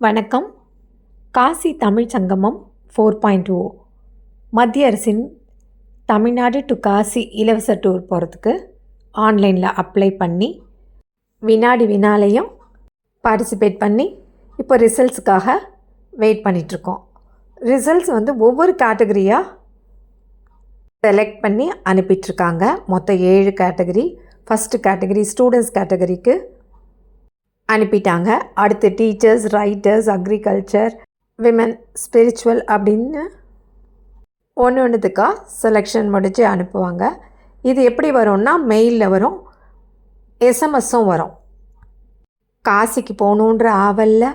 வணக்கம். காசி தமிழ் சங்கமம் four point ஓ மத்திய அரசின் தமிழ்நாடு டு காசி இலவச டூர் போகிறதுக்கு ஆன்லைனில் அப்ளை பண்ணி வினாடி வினாலையும் பார்ட்டிசிபேட் பண்ணி இப்போ ரிசல்ட்ஸுக்காக வெயிட் பண்ணிகிட்ருக்கோம் ரிசல்ட்ஸ் வந்து ஒவ்வொரு கேட்டகரியாக செலக்ட் பண்ணி அனுப்பிட்டுருக்காங்க மொத்தம் ஏழு கேட்டகரி ஃபஸ்ட்டு கேட்டகரி ஸ்டூடெண்ட்ஸ் கேட்டகரிக்கு அனுப்பிட்டாங்க. அடுத்து teachers writers agriculture women spiritual அப்படின்னு ஒன்று ஒன்றுத்துக்காக செலெக்ஷன் முடித்து அனுப்புவாங்க. இது எப்படி வரும்னா மெயிலில் வரும். எஸ்எம்எஸும் வரும். காசிக்கு போகணுன்ற ஆவலில்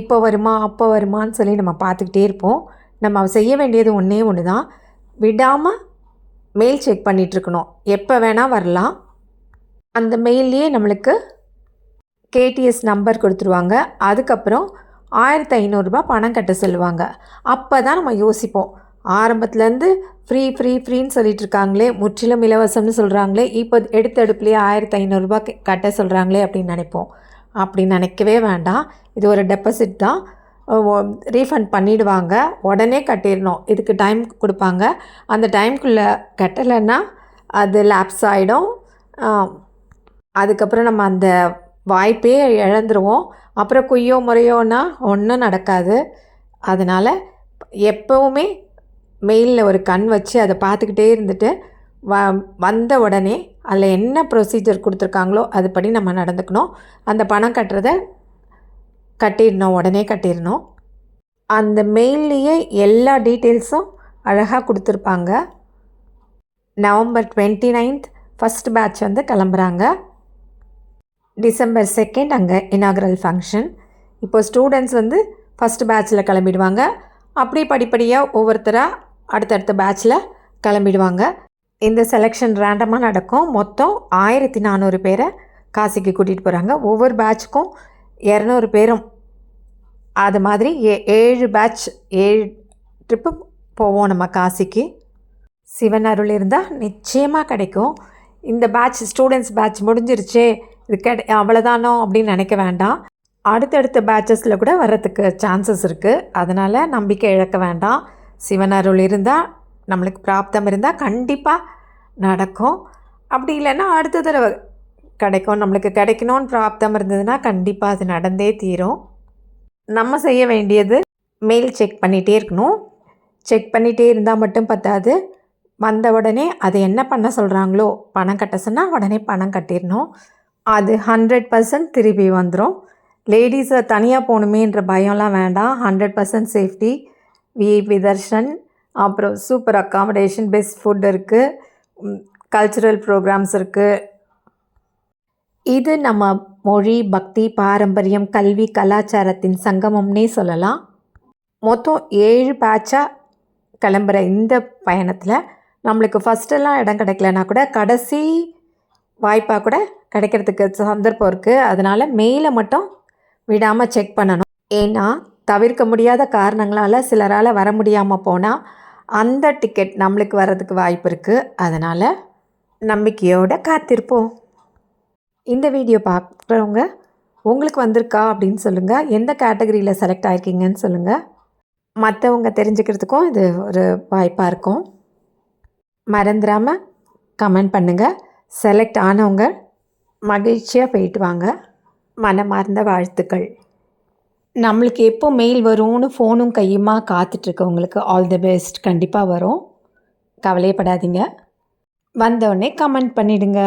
இப்போ வருமா அப்போ வருமான்னு சொல்லி நம்ம பார்த்துக்கிட்டே இருப்போம். நம்ம செய்ய வேண்டியது ஒன்றே ஒன்று தான் விடாமல் மெயில் செக் பண்ணிகிட்ருக்கணும் எப்போ வேணால் வரலாம். அந்த மெயில்லையே நம்மளுக்கு கேடிஎஸ் நம்பர் கொடுத்துருவாங்க. அதுக்கப்புறம் ஆயிரத்தி ஐநூறுரூபா பணம் கட்ட சொல்லுவாங்க. அப்போ தான் நம்ம யோசிப்போம். ஆரம்பத்துலேருந்து ஃப்ரீ ஃப்ரீ ஃப்ரீன்னு சொல்லிட்டு இருக்காங்களே முற்றிலும் இலவசம்னு சொல்கிறாங்களே இப்போ எடுத்தடுப்புலேயே ஆயிரத்தி ஐநூறுரூபா கட்ட சொல்கிறாங்களே அப்படின்னு நினைப்போம். அப்படி நினைக்கவே வேண்டாம். இது ஒரு டெபாசிட் தான். ரீஃபண்ட் பண்ணிவிடுவாங்க உடனே கட்டிடணும். இதுக்கு டைம் கொடுப்பாங்க. அந்த டைம்குள்ளே கட்டலைன்னா அது லேப்ஸ் ஆகிடும் அதுக்கப்புறம் நம்ம அந்த வாய்ப்பே இழந்துருவோம். அப்புறம் குய்யோ முறையோன்னா ஒன்றும் நடக்காது. அதனால் எப்போவுமே மெயிலில் ஒரு கண் வச்சு அதை பார்த்துக்கிட்டே இருந்துட்டு வ வந்த உடனே அதில் என்ன ப்ரொசீஜர் கொடுத்துருக்காங்களோ அதுபடி நம்ம நடந்துக்கணும். அந்த பணம் கட்டுறத கட்டிடணும் உடனே கட்டிடணும். அந்த மெயில்லையே எல்லா டீட்டெயில்ஸும் அழகாக கொடுத்துருப்பாங்க. November twenty ninth first batch வந்து கிளம்புறாங்க. டிசம்பர் செகண்ட் அங்கே இனாகரல் ஃபங்க்ஷன் இப்போ ஸ்டூடெண்ட்ஸ் வந்து ஃபஸ்ட் பேட்சில் கிளம்பிடுவாங்க. அப்படி படிப்படியாக ஒவ்வொருத்தராக அடுத்தடுத்த பேட்சில் கிளம்பிடுவாங்க. இந்த செலெக்ஷன் ரேண்டமாக நடக்கும். மொத்தம் ஆயிரத்தி நானூறு பேரை காசிக்கு கூட்டிகிட்டு போகிறாங்க ஒவ்வொரு பேட்சுக்கும் இரநூறு பேரும். அது மாதிரி ஏ ஏழு பேட்ச் ஏழு ட்ரிப்பு போவோம் நம்ம காசிக்கு. சிவன் அருள் இருந்தால் நிச்சயமாக கிடைக்கும். இந்த பேட்ச் ஸ்டூடெண்ட்ஸ் பேட்ச் முடிஞ்சிருச்சே. இது கெட அவ்வளோதானோ அப்படின்னு நினைக்க வேண்டாம். அடுத்தடுத்த பேட்சஸில் கூட வர்றதுக்கு சான்சஸ் இருக்குது அதனால் நம்பிக்கை இழக்க வேண்டாம். சிவன் அருள் இருந்தால் நம்மளுக்கு பிராப்தம் இருந்தால் கண்டிப்பாக நடக்கும். அப்படி இல்லைன்னா அடுத்த தடவை கிடைக்கும். நம்மளுக்கு கிடைக்கணும்னு பிராப்தம் இருந்ததுன்னா கண்டிப்பாக அது நடந்தே தீரும். நம்ம செய்ய வேண்டியது மெயில் செக் பண்ணிகிட்டே இருக்கணும். செக் பண்ணிகிட்டே இருந்தால் மட்டும் பத்தாது. வந்த உடனே அதை என்ன பண்ண சொல்கிறாங்களோ பணம் கட்ட சொன்னால் உடனே பணம் கட்டிடணும். அது ஹண்ட்ரட் பர்சன்ட் திருப்பி வந்துடும் லேடிஸை தனியாக போகணுமேன்ற பயம்லாம் வேண்டாம். Hundred percent safety VIP darshan அப்புறம் சூப்பர் அக்காமடேஷன் பெஸ்ட் ஃபுட் இருக்குது கல்ச்சுரல் ப்ரோக்ராம்ஸ் இருக்குது இது நம்ம மொழி பக்தி பாரம்பரியம் கல்வி கலாச்சாரத்தின் சங்கமம்னே சொல்லலாம். மொத்தம் ஏழு பேட்சாக கிளம்புற இந்த பயணத்தில் நம்மளுக்கு ஃபஸ்ட்டெல்லாம் இடம் கிடைக்கலனா கூட கடைசி வாய்ப்பாக கூட கிடைக்கிறதுக்கு சந்தர்ப்பம் இருக்குது அதனால் மெயிலை மட்டும் விடாமல் செக் பண்ணணும். ஏன்னா தவிர்க்க முடியாத காரணங்களால் சிலரால் வர முடியாமல் போனால் அந்த டிக்கெட் நம்மளுக்கு வர்றதுக்கு வாய்ப்பு இருக்குது அதனால் நம்பிக்கையோடு காத்திருப்போம். இந்த வீடியோ பார்க்குறவங்க உங்களுக்கு வந்திருக்கா? அப்படின்னு சொல்லுங்கள் எந்த கேட்டகரியில் செலக்ட் ஆகிருக்கீங்கன்னு சொல்லுங்கள் மற்றவங்க தெரிஞ்சுக்கிறதுக்கும் இது ஒரு வாய்ப்பாக இருக்கும். மறந்துடாமல் கமெண்ட் பண்ணுங்கள் செலக்ட் ஆனவங்க மகிழ்ச்சியாக போயிட்டு வாங்க. மனமார்ந்த வாழ்த்துக்கள். நம்மளுக்கு எப்போ மெயில் வரும்னு ஃபோனும் கையுமா காத்துட்ருக்கவங்களுக்கு ஆல் தி பெஸ்ட் கண்டிப்பாக வரும். கவலையப்படாதீங்க. வந்தவுடனே கமெண்ட் பண்ணிவிடுங்க